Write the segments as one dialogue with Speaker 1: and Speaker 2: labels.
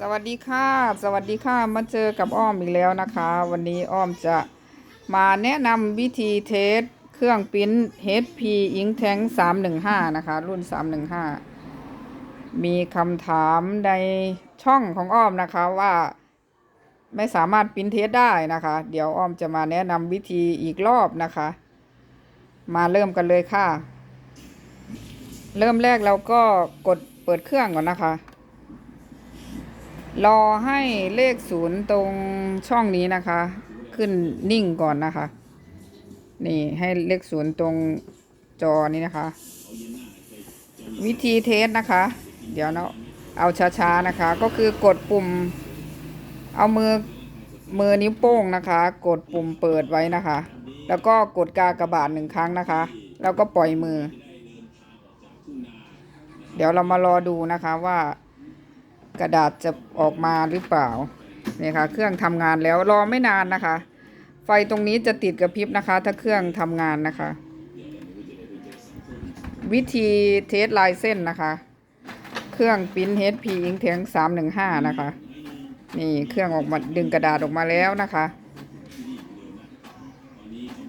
Speaker 1: สวัสดีค่ะ สวัสดีค่ะ มาเจอกับอ้อมอีกแล้วนะคะ วันนี้อ้อมจะมาแนะนำวิธีเทสเครื่องปิ้น HP Ink Tank 315 นะคะ รุ่น 315 มีคำถามในช่องของอ้อมนะคะว่าไม่สามารถปิ้นเทสได้นะคะ เดี๋ยวอ้อมจะมาแนะนำวิธีอีกรอบนะคะ มาเริ่มกันเลยค่ะ เริ่มแรกเราก็กดเปิดเครื่องก่อนนะคะ รอให้เลขศูนย์ตรงช่องนี้นะคะ ขึ้นนิ่งก่อนนะคะ นี่ให้เลขศูนย์ตรงจอนี้นะคะ วิธีเทสนะคะ เดี๋ยวเนาะเอาช้าๆนะคะ ก็คือกดปุ่ม เอามือมือนิ้วโป้งนะคะ กดปุ่มเปิดไว้นะคะ แล้วก็กดกากระบาดหนึ่งครั้งนะคะ แล้วก็ปล่อยมือ เดี๋ยวเรามารอดูนะคะว่า กระดาษจะออกมาหรือเปล่าเนี่ยค่ะ เครื่องทำงานแล้วรอไม่นานนะคะ ไฟตรงนี้จะติดกระพริบนะคะ ถ้าเครื่องทำงานนะคะ วิธีเทสลายเส้นนะคะ เครื่องปิ้น HP Ink Tank 315นะคะ นี่เครื่องออกมาดึงกระดาษออกมาแล้วนะคะนี่อ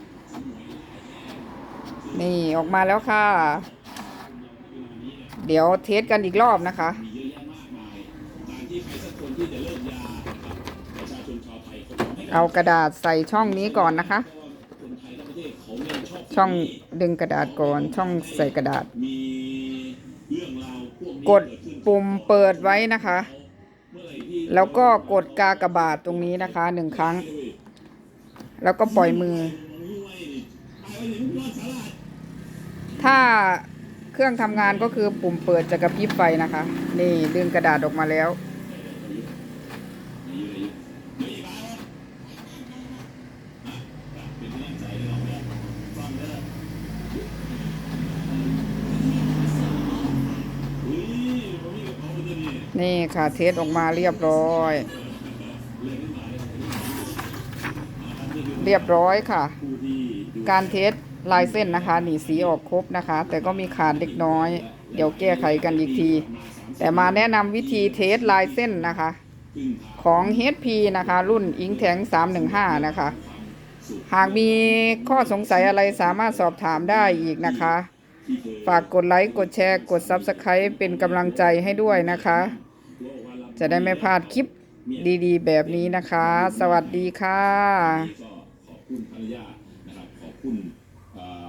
Speaker 1: อ นี่ออกมาแล้วค่ะ เดี๋ยวเทสกันอีกรอบนะคะเอากระดาษใส่ช่องนี้ก่อนนะคะ ช่องดึงกระดาษก่อน ช่องใส่กระดาษ กดปุ่มเปิดไว้นะคะ แล้วก็กดกากระบาทตรงนี้นะคะหนึ่งครั้ง แล้วก็ปล่อยมือ ถ้าเครื่องทำงานก็คือปุ่มเปิดจะกระพริบไฟนะคะ นี่ดึงกระดาษออกมาแล้ว นี่ค่ะเทสออกมาเรียบร้อย เรียบร้อยค่ะ การเทส ลายเส้นนะคะ หนีสีออกครบนะคะ แต่ก็มีขาดเล็กน้อย เดี๋ยวแก้ไขกันอีกที แต่มาแนะนำวิธีเทสลายเส้นนะคะ ของ HP นะคะ รุ่น i n k t a n k 315 นะคะ หากมีข้อสงสัยอะไรสามารถสอบถามได้อีกนะคะ ฝากกดไลค์ กดแชร์ กด Subscribe เป็นกำลังใจให้ด้วยนะคะ จะได้ไม่พลาดคลิปดีๆ แบบนี้นะคะ สวัสดีค่ะ
Speaker 2: ขอบคุณภรรยานะครับขอบคุณ uh,